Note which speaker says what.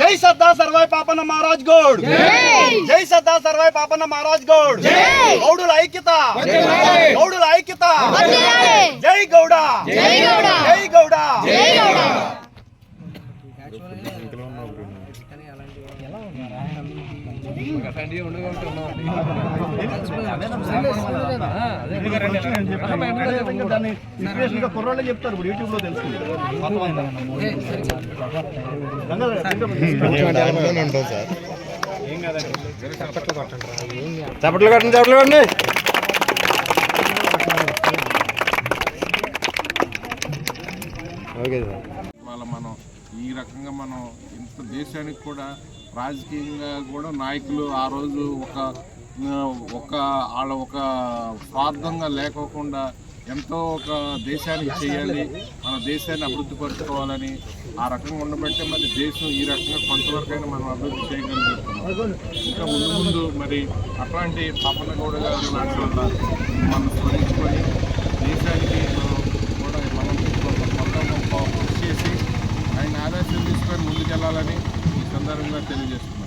Speaker 1: జై సర్దార్ సర్వాయి పాపన్న మహారాజ్ గౌడ్! జై సర్దార్ సర్వాయి పాపన్న మహారాజ్ గౌడ్! గౌడుల ఐక్యత! గౌడుల ఐక్యత! జై గౌడ! జై గౌడ! కుర్రాళ్ళు చెప్తారు ఇప్పుడు యూట్యూబ్లో
Speaker 2: చప్పట్లు చప్పట్లు ఓకే సార్
Speaker 3: ఇవాళ మనం ఈ రకంగా మనం ఇంత దేశానికి కూడా రాజకీయంగా కూడా నాయకులు ఆ రోజు ఒక ఒక వాళ్ళ ఒక స్వార్థంగా లేకోకుండా ఎంతో ఒక దేశానికి చేయాలి మన దేశాన్ని అభివృద్ధి పరచుకోవాలని ఆ రకంగా ఉండబట్టే మరి దేశం ఈ రకంగా కొంతవరకైనా మనం అభివృద్ధి చేయగలుగుతున్నాం. ఇంకా ముందు ముందు మరి అట్లాంటి పాపన్న గౌడ గారు లాంటి వాళ్ళ మనం స్మరించుకొని దేశానికి మనం కూడా మనం ముందుకెళ్ళాలని ఈ సందర్భంగా తెలియజేస్తున్నాను